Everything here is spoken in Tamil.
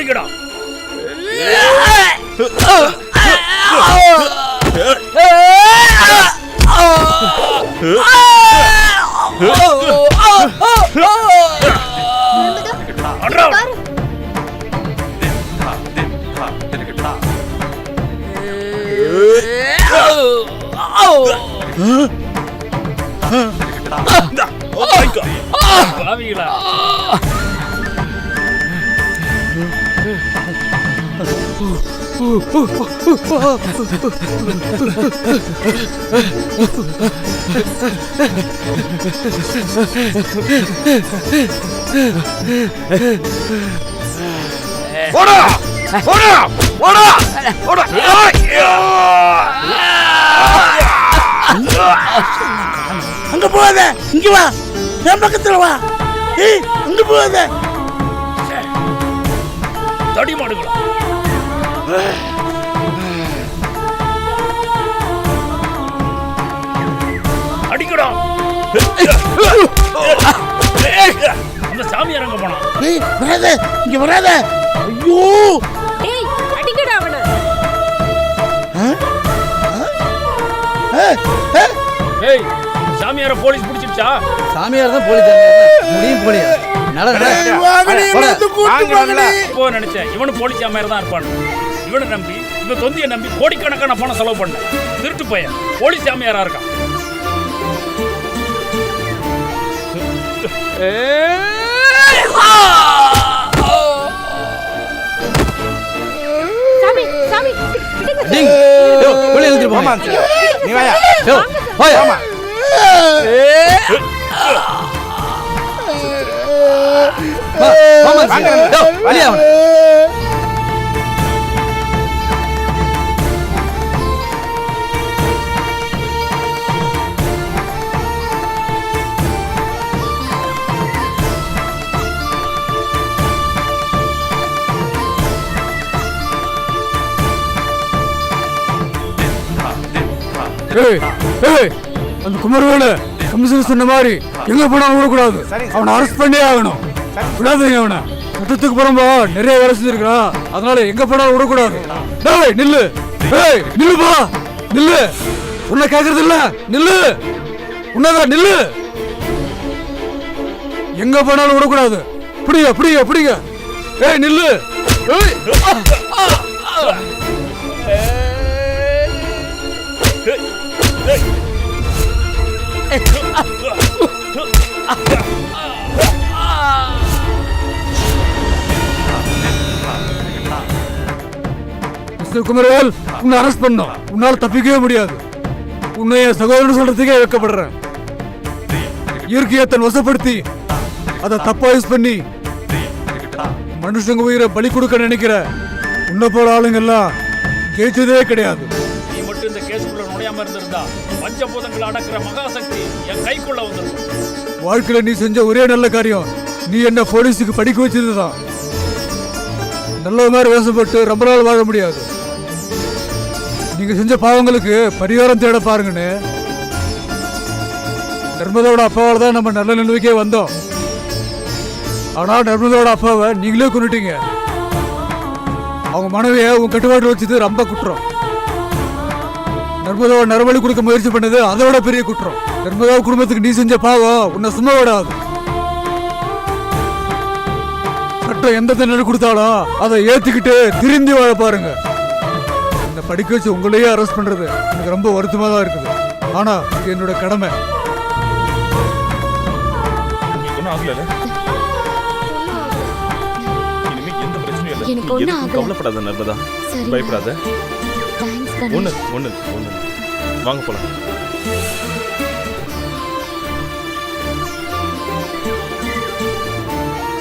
பிடிக்கடா. பாவிகளா போடா போடா போடா போடா! அங்க போகாத. இங்க வா. என் பக்கத்துல வா. ஏய் அங்க போகாத. தடி மாடுகளா அடிக்கடா. அந்த சாமியார் அங்க போனா. ஏய் வராத. இங்க வராத. ஐயோ. ஏய் அடிக்கடா அவன. ஏய் சாமியார போலீஸ் பிடிச்சிடுச்சா சாமியார் தான் போலி சாமியார் முடியும் போலியா நட நட. ஏய், வாங்கடி. இழுத்து கூட்டு வாங்கடி. இப்போ நினைச்சேன். இவனு போலீஸ் சாமியார் தான் இருப்பான். இவனை நம்பி இந்த தொந்தியை நம்பி கோடிக்கணக்கான பணம் செலவு பண்ண திருட்டு பையன். போலீஸ் சாமியாரா இருக்கான். நீ வாயா. அந்த குமரவேலு கமிஷனர் சொன்ன மாதிரி எங்க போனாலும் விடக்கூடாது அவனை அரெஸ்ட் பண்ணியே ஆகணும். விடாதீங்க அவனை. சட்டத்துக்கு புறம்பா நிறைய வேலை செஞ்சிருக்கான் அதனால எங்க போனாலும் விடக்கூடாது டேய் நில்லு. ஏய் நில்லுப்பா நில்லு. உன்னை கேக்குறது இல்ல. நில்லு. உன்னதான் நில்லு. எங்க போனாலும் விடக்கூடாது பிடிங்க பிடிங்க பிடிங்க. ஏய் நில்லு. ஏய். மிஸ்டர் குமரவேல் உன்னை அரெஸ்ட் பண்ணோம். உன்னால தப்பிக்கவே முடியாது. உன்னை என் சகோதரன் சொல்றதுக்கே வைக்கப்படுறேன். இயற்கையை தன் வசப்படுத்தி அதை தப்பா யூஸ் பண்ணி மனுஷங்க உயிரை பலி கொடுக்க நினைக்கிற உன்னை போல ஆளுங்கெல்லாம் ஜெயிச்சதே கிடையாது. நீ மட்டும் இந்த கேஸுக்குள்ள நுழையாம இருந்திருந்தா பஞ்சபூதங்களை அடக்குற மகாசக்தி என் கைக்குள்ள வந்திருக்கும் வாழ்க்கையில நீ செஞ்ச ஒரே நல்ல காரியம் நீ என்ன போலீஸுக்கு படிக்க வச்சதுதான். நல்ல மாதிரி வேஷப்பட்டு ரொம்ப நாள் வாழ முடியாது. நீங்க செஞ்ச பாவங்களுக்கு பரிகாரம் தேட பாருங்கன்னு நர்மதாவோட அப்பாவால தான் நம்ம நல்ல நிலைமைக்கே வந்தோம். ஆனால் நர்மதாவோட அப்பாவை நீங்களே கொண்டுட்டீங்க அவங்க மனைவியை உன் கட்டுப்பாட்டில் வச்சது ரொம்ப குற்றம். நர்மதாவை நரபலி கொடுக்க முயற்சி பண்ணது அதோட பெரிய குற்றம். நர்மதா குடும்பத்துக்கு நீ செஞ்ச பாவம் உன்னை சும்மா விடாது. சட்டம் எந்த தண்டனை கொடுத்தாலும் அதை ஏத்துக்கிட்டு திருந்தி வாழ பாருங்க. படிக்க வச்சு உங்களையே அரெஸ்ட் பண்றது எனக்கு ரொம்ப வருத்தமா தான் இருக்குது. ஆனா இது என்னோட கடமை. ஒன்றும் ஆகல இனிமே எந்த பிரச்சனையும் இல்லை. எனக்கு ஒண்ணும் எதுக்கும் ஆகல. கவலைப்படாத நர்மதா. சரி பயப்படாத. தேங்க்ஸ் ஒண்ணு கணேஷ் ஒண்ணு ஒண்ணு. வாங்க போலாம்.